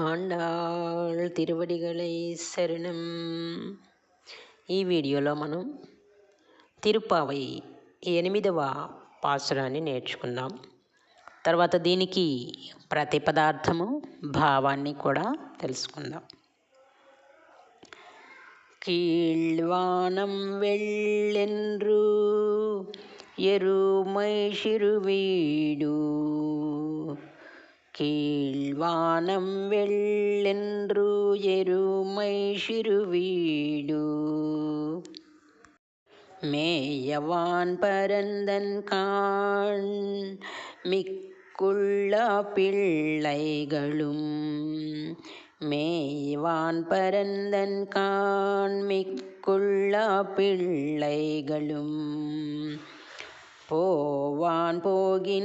ఆండాళ్ తిరువడిగలై శరణం ఈ వీడియోలో మనం తిరుపావై ఎనిమిదవ పాసురాన్ని నేర్చుకుందాం తర్వాత దీనికి ప్రతిపదార్థము భావాన్ని కూడా తెలుసుకుందాం கீழ்வானம் வெள்ளென்று எருமை சிறுவீடு கீழ்வானம் வெள்ளென்று எருமை சிறுவீடு. மேயவான் பரந்தன் காண் மிக்குள்ள பிள்ளைகளும். மேய்வான் பரந்தன் காண்மிக்குள்ள பிள்ளைகளும். போவான் போகின்றாரை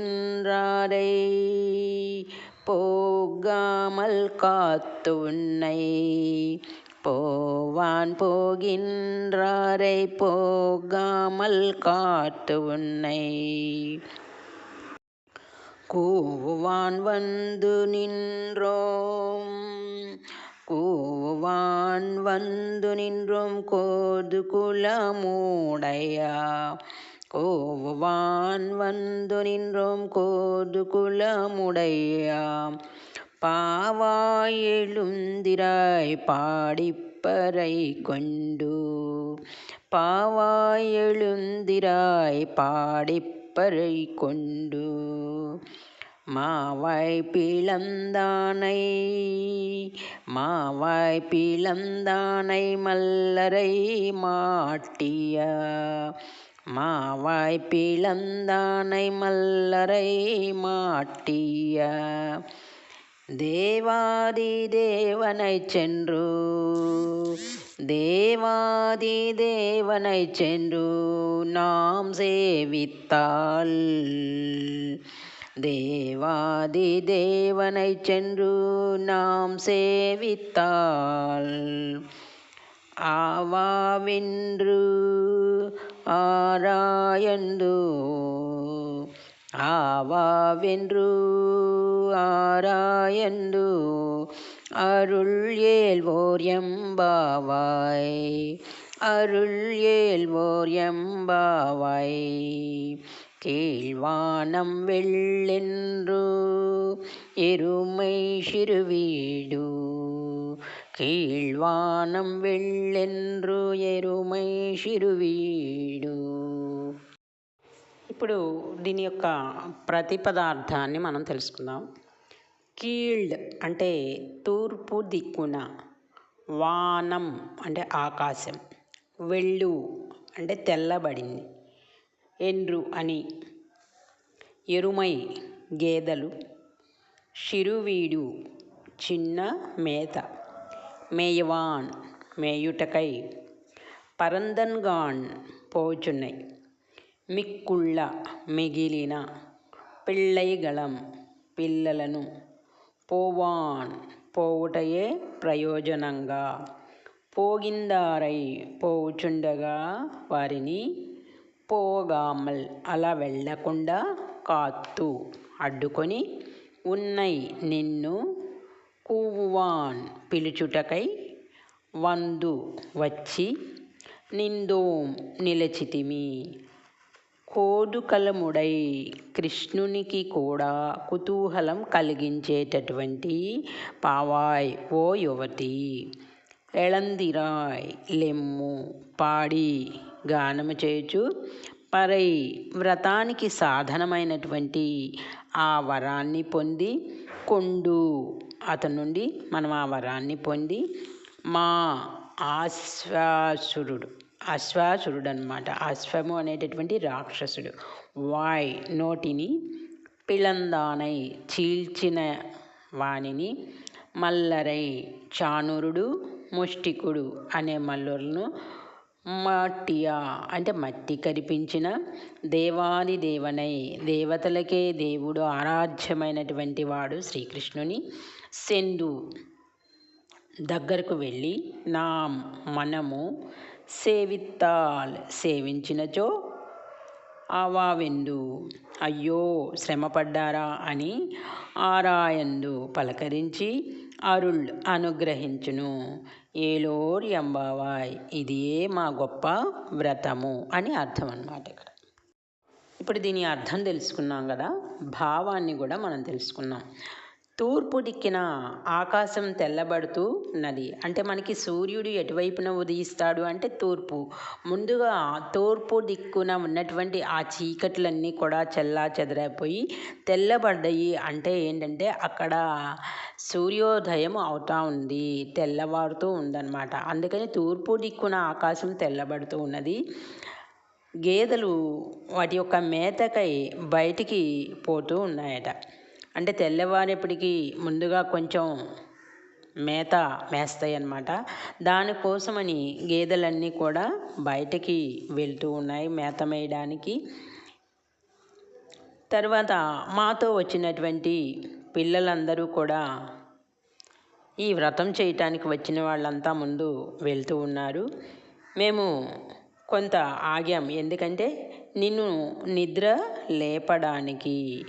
போகாமல் காத்து உன்னை போவான் போகின்றாரை போகாமல் காத்து உன்னை. கூவான் வந்து நின்றோம் கூவான் வந்து நின்றோம் கோது குலமூடையா கோவான் வந்து நின்றோம். கோது குலமுடையாம். பாவாய் எழுந்திராய் பாடிப்பறை கொண்டு. பாவாய் எழுந்திராய் பாடிப்பறை கொண்டு. மாவாய் பிளந்தானை மாவாய் பிளந்தானை மல்லரை மாட்டியா. மாவாய்ப்பிளந்தானை மல்லரை மாட்டிய தேவாதி தேவனை சென்று தேவாதி தேவனை சென்று நாம் சேவித்தால் தேவாதி தேவனை சென்று நாம் சேவித்தாள் ஆவாவென்று ஆராயந்து? ஆவாவென்று ஆராயந்து? அருள் ஏல்வோர் எம்பாவாய் அருள் ஏல்வோர் எம்பாவாய். கீழ்வானம் வெள்ளென்று எருமை சிறுவீடு கீழ்வானம் వెళ్ళెండ్రు ఎరుమై శిరువీడు ఇప్పుడు దీని యొక్క ప్రతిపదార్థాన్ని మనం తెలుసుకుందాం. కీల్డ్ అంటే తూర్పు దిక్కున వానం అంటే ఆకాశం. వెళ్ళు అంటే తెల్లబడింది. ఎండ్రు అని ఎరుమై గేదెలు. శిరువీడు చిన్న మేత. మేయవాన్ మేయుటకై పరందన్గాన్ పోచున్నై. మిక్కుళ్ళ మిగిలిన పిళ్ళైగళం పిల్లలను పోవాన్ పోవుటయే ప్రయోజనంగా. పోగిందారై పోవుచుండగా వారిని పోగామల్ అలా వెళ్ళకుండా కాత్తు అడ్డుకొని ఉన్నై నిన్ను కూవువాన్ పిలుచుటకై వందు వచ్చి నిందోం నిలచితిమి. కోదుకలముడై కృష్ణునికి కూడా కుతూహలం కలిగించేటటువంటి పావాయ్ ఓ యువతి. ఎళందిరాయ్ లెమ్ము పాడి గానము చేచు పరై వ్రతానికి సాధనమైనటువంటి ఆ వరాన్ని పొంది కొండు అతని నుండి మనం ఆ వరాన్ని పొంది మా ఆశ్వాసురుడు. అశ్వాసురుడు అనమాట అశ్వము అనేటటువంటి రాక్షసుడు. వాయ్ నోటిని పిలందానై చీల్చిన వాణిని మల్లరై చానురుడు ముష్టికుడు అనే మల్లులను మట్టియా అంటే మట్టి కరిపించిన దేవాది దేవనై దేవతలకే దేవుడు ఆరాధ్యమైనటువంటి వాడు శ్రీకృష్ణుని. సెందు దగ్గరకు వెళ్ళి నా మనము సేవిత్తాల్ సేవించినచో ఆవావెందు అయ్యో శ్రమపడ్డారా అని ఆరాయందు పలకరించి అరుళ్ అనుగ్రహించును. ఏలోరి అంబావాయ్ ఇదియే మా గొప్ప వ్రతము అని అర్థం అన్నమాట ఇక్కడ. ఇప్పుడు దీని అర్థం తెలుసుకున్నాం కదా భావాన్ని కూడా మనం తెలుసుకున్నాం. తూర్పు దిక్కిన ఆకాశం తెల్లబడుతూ ఉన్నది. అంటే మనకి సూర్యుడు ఎటువైపున ఉదయిస్తాడు అంటే తూర్పు. ముందుగా తూర్పు దిక్కున ఉన్నటువంటి ఆ చీకట్లన్నీ కూడా చెల్లా చెదరైపోయి తెల్లబడ్డాయి. అంటే ఏంటంటే అక్కడ సూర్యోదయం అవుతా ఉంది. తెల్లవారుతూ ఉందన్నమాట. అందుకని తూర్పు దిక్కున ఆకాశం తెల్లబడుతూ ఉన్నది. గేదెలు వాటి యొక్క మేతకై బయటికి పోతూ ఉన్నాయట. అంటే తెల్లవారేపటికి ముందుగా కొంచెం మేత మేస్తాయి అన్నమాట దానికోసమని గేదెలన్నీ కూడా బయటికి వెళ్తూ ఉన్నాయి మేత మేయడానికి. తర్వాత మాతో వచ్చినటువంటి పిల్లలందరూ కూడా ఈ వ్రతం చేయటానికి వచ్చిన వాళ్ళంతా ముందు వెళ్తూ ఉన్నారు. మేము కొంత ఆగాం. ఎందుకంటే నిన్ను నిద్ర లేపడానికి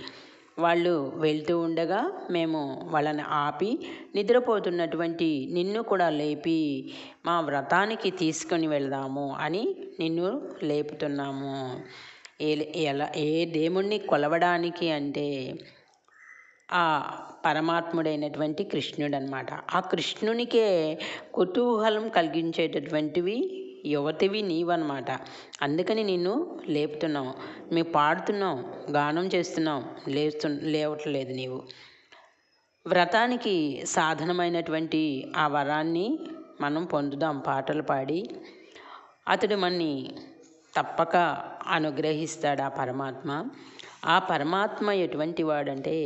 వాళ్ళు వెళ్తూ ఉండగా మేము వాళ్ళని ఆపి నిద్రపోతున్నటువంటి నిన్ను కూడా లేపి మా వ్రతానికి తీసుకొని వెళ్దాము అని నిన్ను లేపుతున్నాము. ఏ ఎలా ఏ దేవుణ్ణి కొలవడానికి అంటే ఆ పరమాత్ముడైనటువంటి కృష్ణుడు అనమాట ఆ కృష్ణునికే కుతూహలం కలిగించేటటువంటివి యువతివి నీవన్నమాట. అందుకని నిన్ను లేపుతున్నాం మేము పాడుతున్నాం గానం చేస్తున్నాం లేస్తు లేవట్లేదు నీవు. వ్రతానికి సాధనమైనటువంటి ఆ వరాన్ని మనం పొందుదాం. పాటలు పాడి అతడు మన్ని తప్పక అనుగ్రహిస్తాడు ఆ పరమాత్మ. ఆ పరమాత్మ ఎటువంటి వాడంటే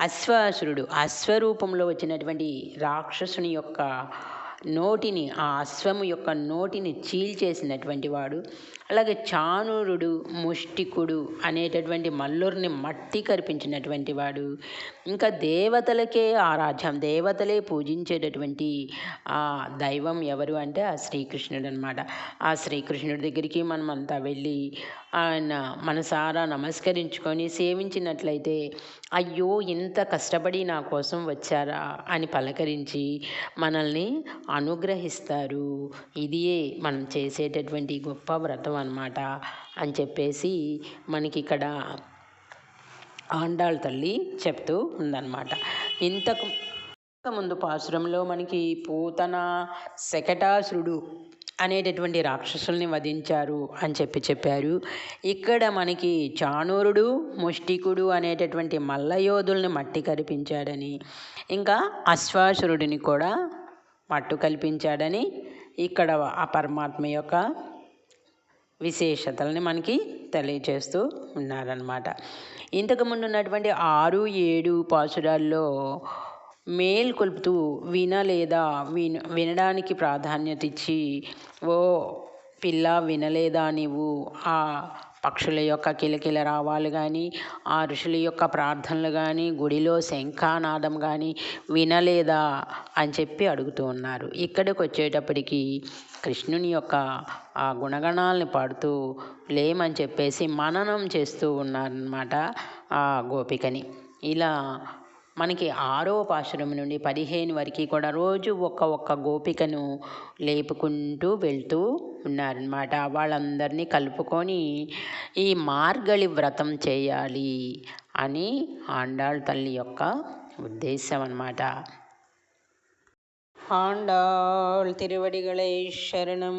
అశ్వాసురుడు. అశ్వరూపంలో వచ్చినటువంటి రాక్షసుని యొక్క నోటిని ఆ అశ్వము యొక్క నోటిని చీల్చేసినటువంటి వాడు. అలాగే చానూరుడు ముష్టికుడు అనేటటువంటి మల్లురిని మట్టి కరిపించినటువంటి వాడు. ఇంకా దేవతలకే ఆరాధ్యం దేవతలే పూజించేటటువంటి ఆ దైవం ఎవరు అంటే ఆ శ్రీకృష్ణుడు అనమాట ఆ శ్రీకృష్ణుడి దగ్గరికి మనం అంతా వెళ్ళి ఆయన మనసారా నమస్కరించుకొని సేవించినట్లయితే అయ్యో ఇంత కష్టపడి నా కోసం వచ్చారా? అని పలకరించి మనల్ని అనుగ్రహిస్తారు. ఇదియే మనం చేసేటటువంటి గొప్ప వ్రతం. అనమాట అని చెప్పేసి మనకి ఇక్కడ ఆండాళ్ళ తల్లి చెప్తూ ఉందన్నమాట. ఇంతకు ముందు పాశురంలో మనకి పూతన శకటాసురుడు అనేటటువంటి రాక్షసుల్ని వధించారు అని చెప్పి చెప్పారు. ఇక్కడ మనకి చాణూరుడు ముష్టికుడు అనేటటువంటి మల్లయోధుల్ని మట్టి కరిపించాడని ఇంకా అశ్వాసురుడిని కూడా మట్టు కల్పించాడని ఇక్కడ ఆ పరమాత్మ యొక్క విశేషతల్ని మనకి తెలియచేస్తూ ఉన్నారనమాట ఇంతకుముందు ఉన్నటువంటి ఆరు ఏడు పాసురాల్లో మేల్కొల్పుతూ వినలేదా విన వినడానికి ప్రాధాన్యత ఇచ్చి ఓ పిల్ల వినలేదా నీవు? ఆ పక్షుల యొక్క కిలకిల రావాలు కానీ ఆ ఋషుల యొక్క ప్రార్థనలు కానీ గుడిలో శంఖానాదం కానీ వినలేదా అని చెప్పి అడుగుతూ ఉన్నారు. ఇక్కడికి వచ్చేటప్పటికి కృష్ణుని యొక్క ఆ గుణగణాలని పాడుతూ లేమని చెప్పేసి మననం చేస్తూ ఉన్నారనమాట ఆ గోపికని. ఇలా మనకి ఆరో పాశురం నుండి పదిహేను వరకు కూడా రోజు ఒక్క ఒక్క గోపికను లేపుకుంటూ వెళ్తూ ఉన్నారనమాట వాళ్ళందరినీ కలుపుకొని ఈ మార్గళి వ్రతం చేయాలి అని ఆండాళ్ తల్లి యొక్క ఉద్దేశం అనమాట ఆండాళ్ తిరువడిగళై శరణం